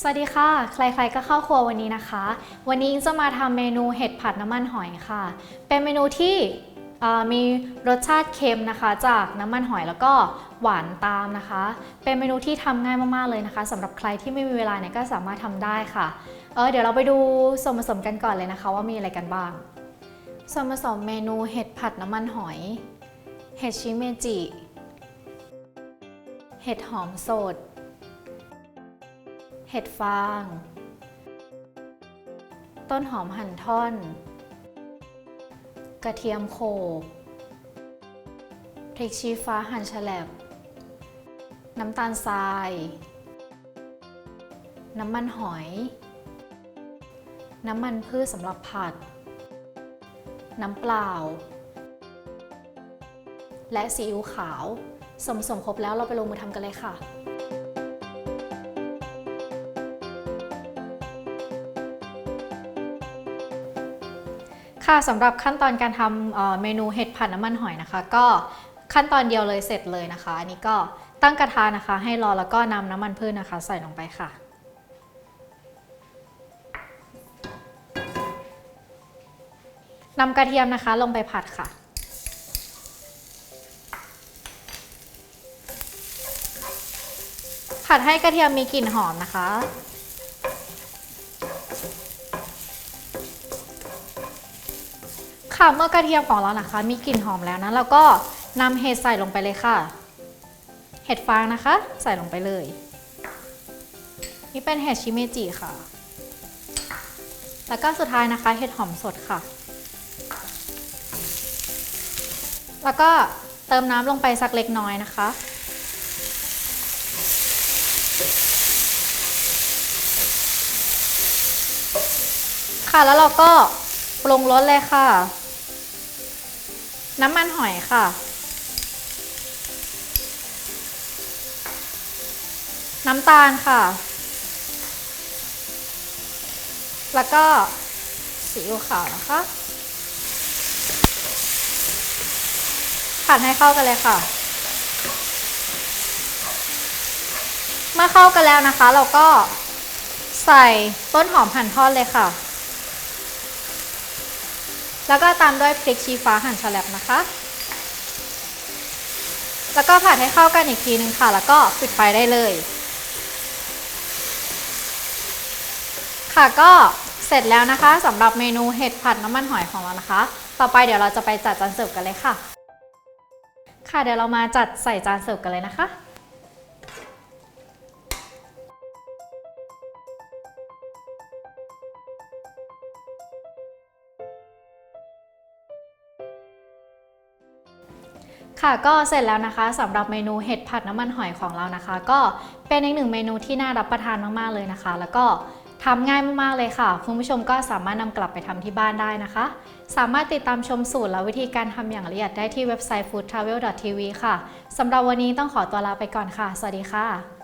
สวัสดีค่ะ ใครๆก็เข้าครัววันนี้นะคะ วันนี้จะมาทำเมนูเห็ดผัดน้ำมันหอยค่ะ เป็นเมนูที่มีรสชาติเค็มนะคะ จากน้ำมันหอยแล้วก็หวานตามนะคะ เป็นเมนูที่ทำง่ายมากๆเลยนะคะสำหรับใครที่ไม่มีเวลาเนี่ยก็สามารถทำได้ค่ะเออเดี๋ยวเราไปดูส่วนผสมกันก่อนเลยนะคะ ว่ามีอะไรกันบ้าง ส่วนผสมเมนูเห็ดผัดน้ำมันหอย เห็ดชิเมจิ เห็ดหอมสด เห็ดฟาง ต้นหอมหั่นท่อน กระเทียมโขลกพริกชี้ฟ้าหั่นแฉลบ น้ำตาลทราย น้ำมันหอย น้ำมันพืชสำหรับผัด น้ำเปล่า และซีอิ๊วขาวสมสมครบแล้วเราไปลงมือทำกันเลยค่ะ ค่ะสำหรับขั้นตอนการทำเอ่อเมนูเห็ดผัดน้ำมันหอยนะคะ ก็ขั้นตอนเดียวเลยเสร็จเลยนะคะ อันนี้ก็ตั้งกระทะนะคะ ให้ร้อนแล้วก็นำน้ำมันพืชนะคะ ใส่ลงไปค่ะ นำกระเทียมนะคะลงไปผัดค่ะผัดให้กระเทียมมีกลิ่นหอมนะคะ ค่ะเมื่อกระเทียมของเรานะคะ มีกลิ่นหอมแล้วนะเราก็นำเห็ดใส่ลงไปเลยค่ะ เห็ดฟางนะคะ ใส่ลงไปเลย นี่เป็นเห็ดชิเมจิค่ะ แล้วก็สุดท้ายนะคะ เห็ดหอมสดค่ะ แล้วก็เติมน้ำลงไปสักเล็กน้อยนะคะค่ะแล้วเราก็ปรุงรสเลยค่ะ น้ำมันหอยค่ะ น้ำตาลค่ะ แล้วก็ซีอิ๊วขาวนะคะผัดให้เข้ากันเลยค่ะ เมื่อเข้ากันแล้วนะคะ เราก็ใส่ต้นหอมหั่นทอดเลยค่ะ แล้วก็ตามด้วยพริกชี้ฟ้าหั่นฉลับนะคะ แล้วก็ผัดให้เข้ากันอีกทีนึงค่ะ แล้วก็ปิดไฟได้เลย ค่ะก็เสร็จแล้วนะคะสำหรับเมนูเห็ดผัดน้ำมันหอยของเรานะคะ ต่อไปเดี๋ยวเราจะไปจัดจานเสิร์ฟกันเลยค่ะ ค่ะเดี๋ยวเรามาจัดใส่จานเสิร์ฟกันเลยนะคะ ค่ะก็เสร็จแล้วนะคะสำหรับเมนูเห็ดผัดน้ำมันหอยของเรานะคะ ก็เป็นอีกหนึ่งเมนูที่น่ารับประทานมากๆเลยนะคะ แล้วก็ทำง่ายมากๆเลยค่ะ คุณผู้ชมก็สามารถนำกลับไปทำที่บ้านได้นะคะ สามารถติดตามชมสูตรและวิธีการทำอย่างละเอียดได้ที่เว็บไซต์ foodtravel.tv ค่ะสำหรับวันนี้ต้องขอตัวลาไปก่อนค่ะ สวัสดีค่ะ